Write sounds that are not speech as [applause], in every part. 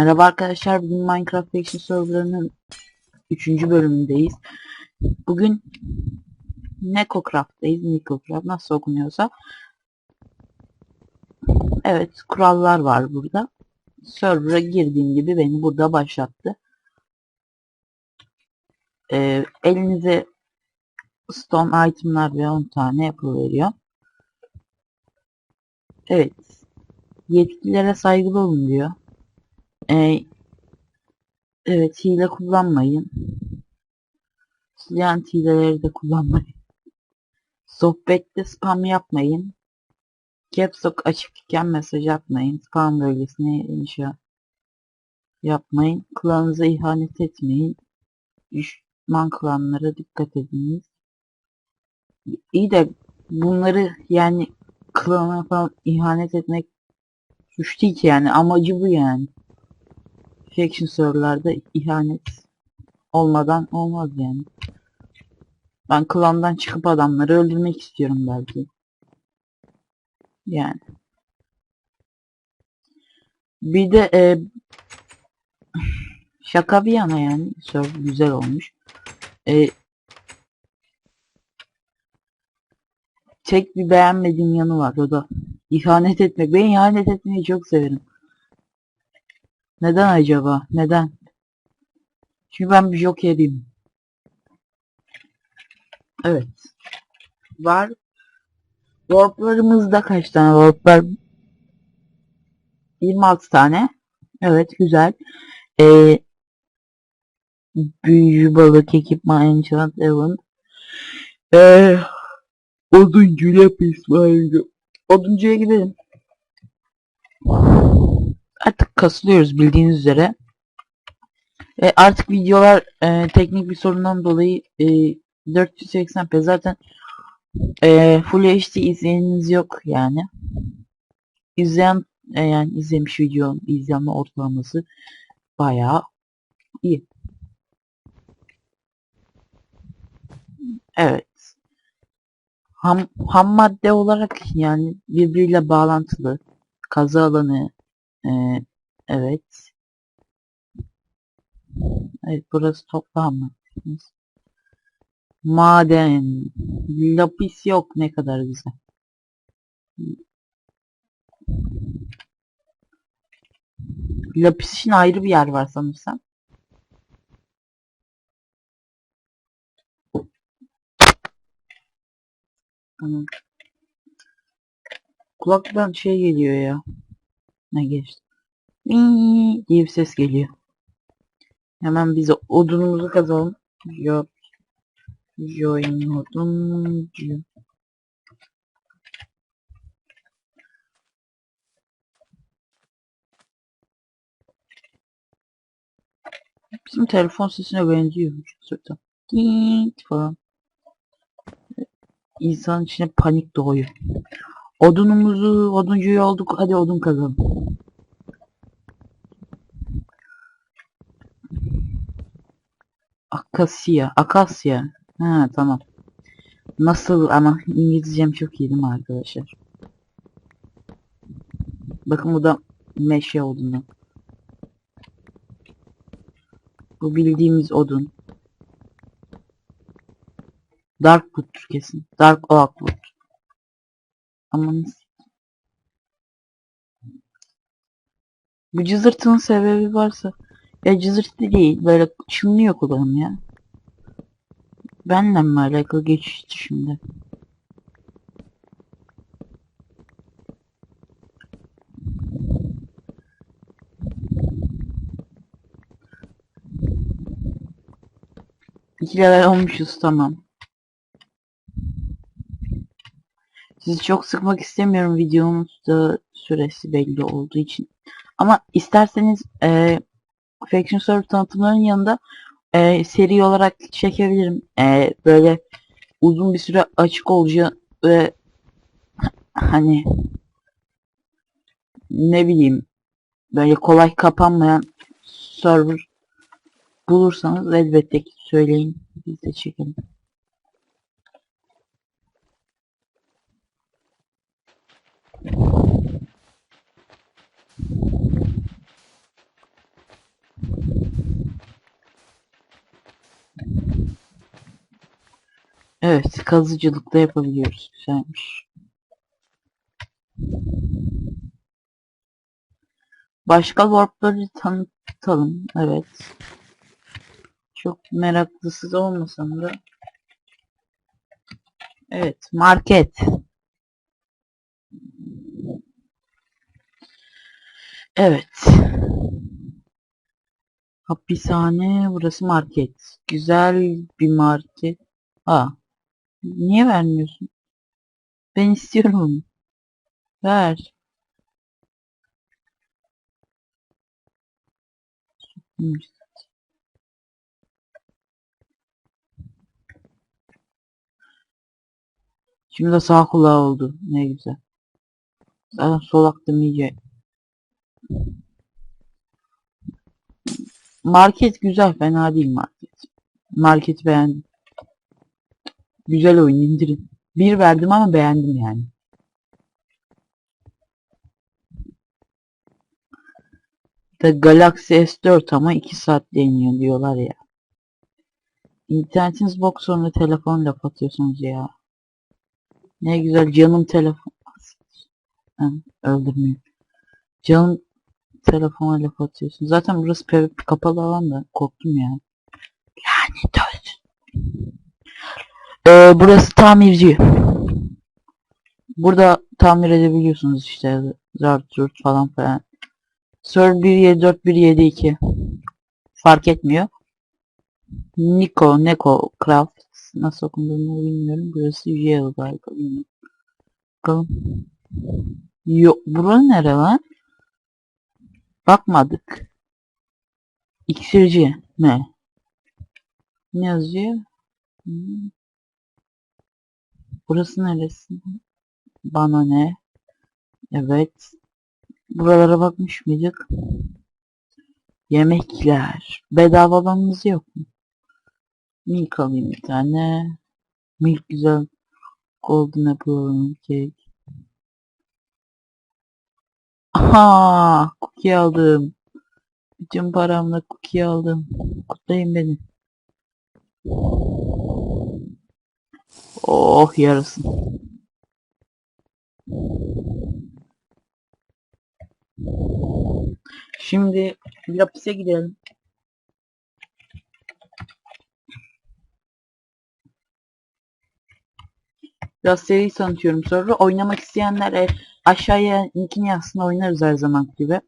Merhaba arkadaşlar, bugün Minecraft Action Server'ının 3. bölümündeyiz. Bugün Necocraft'tayız, Necocraft nasıl okunuyorsa. Evet, kurallar var burada. Server'a girdiğim gibi beni burada başlattı. Ee, elinize stone itemlar ve 10 tane yapıveriyor. Evet, yetkililere saygılı olun diyor. Ee, evet hile kullanmayın. Silahın hileleri de kullanmayın. Sohbette spam yapmayın. Caps Lock açık iken mesaj atmayın. Spam bölgesine inşa yapmayın. Klanınıza ihanet etmeyin. Düşman klanlara dikkat ediniz. İyi de bunları yani klana falan ihanet etmek suç değil ki yani amacı bu yani. Faction serverlarda ihanet olmadan olmaz yani. Ben klandan çıkıp adamları öldürmek istiyorum belki. Yani. Bir de e, şaka bir yana yani server güzel olmuş. E, tek bir beğenmediğim yanı var o da ihanet etmek. Ben ihanet etmeyi çok severim. Neden acaba? Neden? Çünkü ben bir jokeriyim. Evet. Var. Warp'larımızda kaç tane warp var? 26 tane. Evet güzel. Ee, büyücü balık ekipman enchant event. Ee, oduncu lapis var. Oduncuya gidelim. Artık kasılıyoruz bildiğiniz üzere. E, artık videolar e, teknik bir sorundan dolayı e, 480p zaten e, Full HD izleyeniniz yok yani. İzleyen e, yani izlemiş video izlenme ortalaması bayağı iyi. Evet. Ham, ham madde olarak yani birbiriyle bağlantılı kazı alanı e, evet Evet burası toplam mı? Maden. Lapis yok ne kadar güzel. Lapis için ayrı bir yer var sanırsam. Kulaktan şey geliyor ya. Ne geçti? Iiii diye bir ses geliyor. Hemen bize odunumuzu kazalım. Yok. Join oduncu. Bizim telefon sesine benziyor. Sırtım. Ding falan. İnsan içine panik doğuyor. Odunumuzu, oduncuyu olduk. Hadi odun kazalım. Akasya, Akasya. Ha tamam. Nasıl ama İngilizcem çok iyi değil mi arkadaşlar? Bakın bu da meşe odunu. Bu bildiğimiz odun. Dark wood'tur kesin. Dark oak wood. Aman Bu cızırtının sebebi varsa ya cızırtı değil böyle çınlıyor kulağım ya. Benle mi alakalı geçişti şimdi? İki level olmuşuz tamam. Sizi çok sıkmak istemiyorum videomuz da süresi belli olduğu için. Ama isterseniz e, Faction Server tanıtımlarının yanında e, seri olarak çekebilirim. E, böyle uzun bir süre açık olacağı ve hani ne bileyim böyle kolay kapanmayan server bulursanız elbette ki söyleyin. Biz de çekelim. Evet, kazıcılık da yapabiliyoruz. Güzelmiş. Başka warpları tanıtalım. Evet. Çok meraklısız olmasam da. Evet, market. Evet. Hapishane, burası market. Güzel bir market. Aa, niye vermiyorsun? Ben istiyorum. Ver. Şimdi de sağ kulağı oldu. Ne güzel. Zaten sol aklım iyice. Market güzel. Fena değil market. Market beğendim. Güzel oyun indirin. Bir verdim ama beğendim yani. The Galaxy S4 ama 2 saat deniyor diyorlar ya. İnternetiniz bok sonra telefon laf atıyorsunuz ya. Ne güzel canım telefon. Ha, öldürmeyeyim. Canım telefona laf atıyorsun. Zaten burası PvP kapalı alan da korktum ya. Lanet olsun. Ee, burası tamirci. Burada tamir edebiliyorsunuz işte. Zart zurt falan falan. Server 174 172 fark etmiyor. Nico, Neko, Craft nasıl okunduğunu bilmiyorum. Burası Yale galiba. Bakalım. Yok, bura nere lan? Bakmadık. İksirci ne? Ne yazıyor? Hmm. Burası neresi? Bana ne? Evet. Buralara bakmış mıydık? Yemekler. Bedava alanımız yok mu? Milk alayım bir tane. Milk güzel. Golden apple alayım. Aha! Cookie aldım. Bütün paramla cookie aldım. Kutlayın beni. Oh yarasın. Şimdi Lapis'e gidelim. Biraz tanıtıyorum sonra. Oynamak isteyenler aşağıya linkini yazsın oynarız her zaman gibi.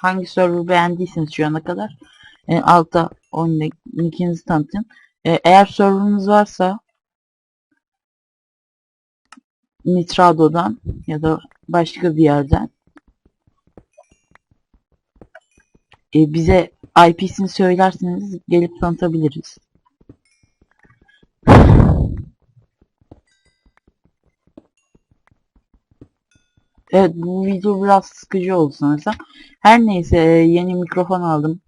Hangi server beğendiyseniz şu ana kadar e, altta oyunda linkinizi tanıtın. E, eğer serverınız varsa Nitrado'dan ya da başka bir yerden e, bize IP'sini söylerseniz gelip tanıtabiliriz. Evet bu video biraz sıkıcı oldu sanırsam. Her neyse e, yeni mikrofon aldım.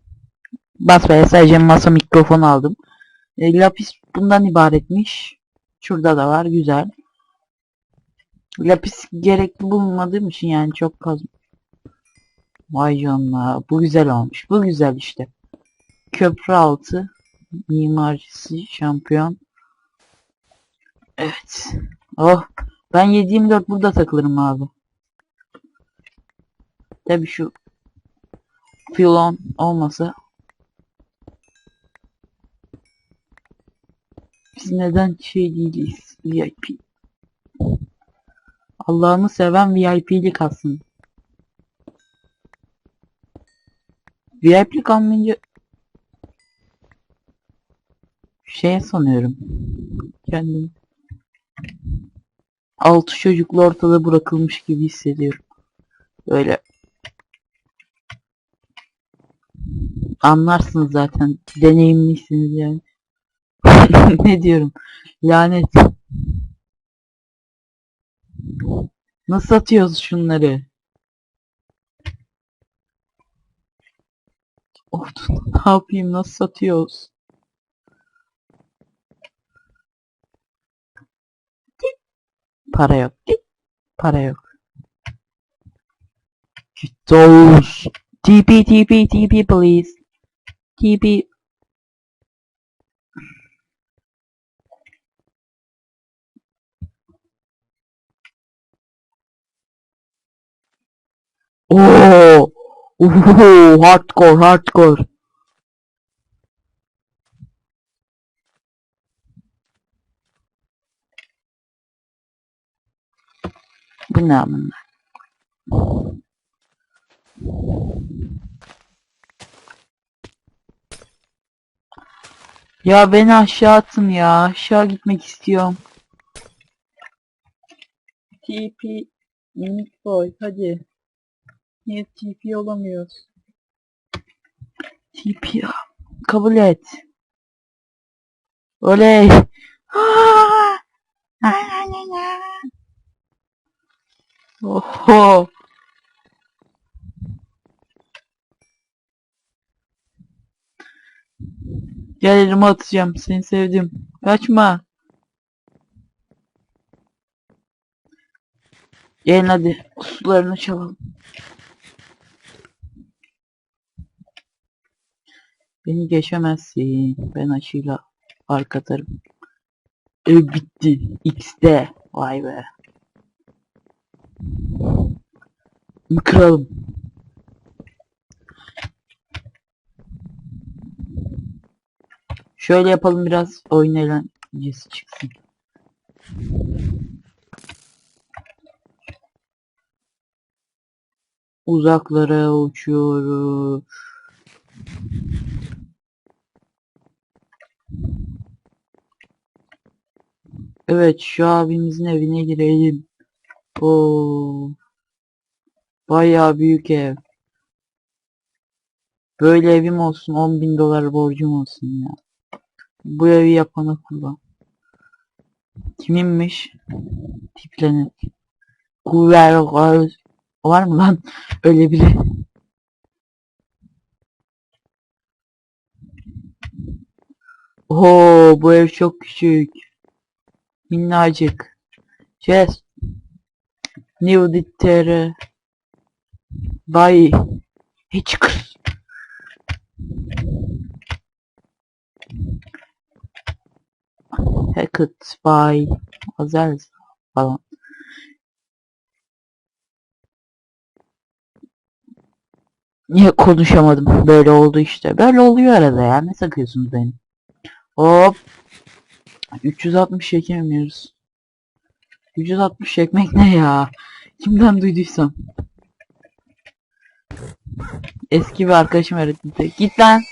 Basbaya sadece masa mikrofon aldım. E, lapis bundan ibaretmiş. Şurada da var güzel. Lapis gerekli bulmadığım için yani çok kaz. Vay canına bu güzel olmuş. Bu güzel işte. Köprü altı mimarisi şampiyon. Evet. Oh ben 7-24 burada takılırım abi. Tabi şu filon olmasa. Biz neden şey değiliz? VIP Allah'ını seven VIP'lik alsın VIP'lik almayınca şey sanıyorum. Kendim altı çocuklu ortada bırakılmış gibi hissediyorum. Böyle Anlarsınız zaten. Deneyimlisiniz yani. [laughs] ne diyorum? Lanet. Nasıl atıyoruz şunları? Of ne yapayım nasıl satıyoruz? Para yok. Para yok. Those TP TP TP please. db Oh, oh, hardcore, hardcore. Bu ne amına? Ya beni aşağı atın ya. Aşağı gitmek istiyorum. TP Minik Boy hadi. Niye TP olamıyoruz? TP ya. Kabul et. Oley. [gasps] Oho. Gel elime atacağım. Seni sevdim. Kaçma. Gelin hadi. Sularını çalalım. Beni geçemezsin. Ben aşıyla fark atarım. Ev bitti. X'de. Vay be. Kıralım. Şöyle yapalım biraz oyun eğlencesi çıksın. Uzaklara uçuyoruz. Evet şu abimizin evine girelim. Oo. Bayağı büyük ev. Böyle evim olsun 10 bin dolar borcum olsun ya. Bu evi yapana kullan. Kiminmiş? Tiplenet. Kuver var mı lan? Öyle biri. Oo bu ev çok küçük. Minnacık. Chest. New Ditere. Bay. Hiç kız. Hackett by Azel falan. Niye konuşamadım? Böyle oldu işte. Böyle oluyor arada ya. Ne sakıyorsunuz beni? Hop. 360 çekemiyoruz. 360 çekmek ne ya? Kimden duyduysam. Eski bir arkadaşım öğretti. Git lan.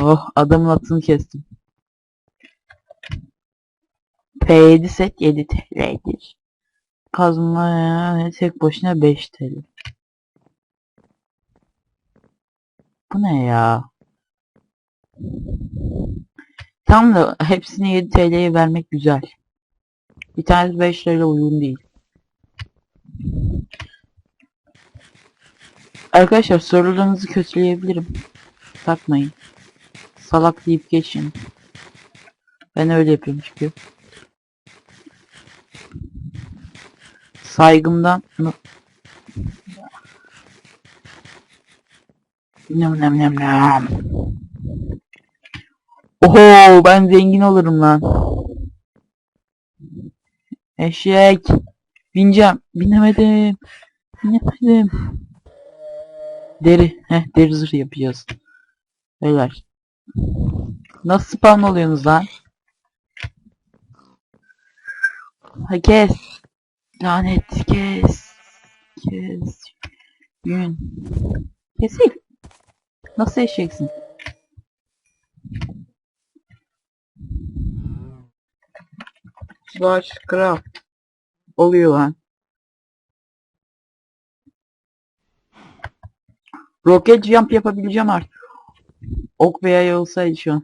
Oh adamın atını kestim. P7 set 7 TL'dir. Kazma yani tek başına 5 TL. Bu ne ya? Tam da hepsine 7 TL'ye vermek güzel. Bir tanesi 5 TL uygun değil. Arkadaşlar sorularınızı kötüleyebilirim. Takmayın. Salak deyip geçin. Ben öyle yapıyorum çünkü. Saygımdan Nem nem nem nem. Oho ben zengin olurum lan. Eşek. Bineceğim. Binemedim. Binemedim. Deri. Heh deri zırh yapacağız. Beyler. Nasıl spawn oluyorsunuz lan? Ha kes. Lanet kes. Kes. Gün. Kesil. Nasıl eşeksin? Slash craft. Oluyor lan. Rocket jump yapabileceğim artık. Ok veya yay olsaydı şu an.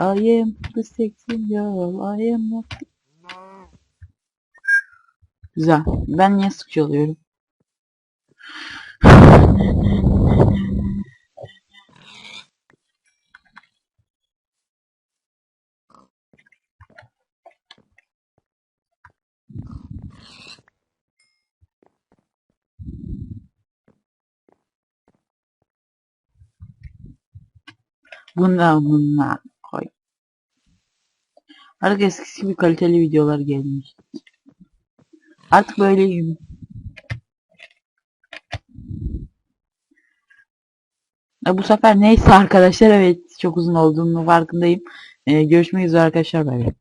I am the sexy girl. I am not... Güzel. Ben niye? Bundan bundan koy. Artık eskisi gibi kaliteli videolar gelmiş. Artık böyleyim. E, bu sefer neyse arkadaşlar evet çok uzun olduğunu farkındayım. E, görüşmek üzere arkadaşlar bay.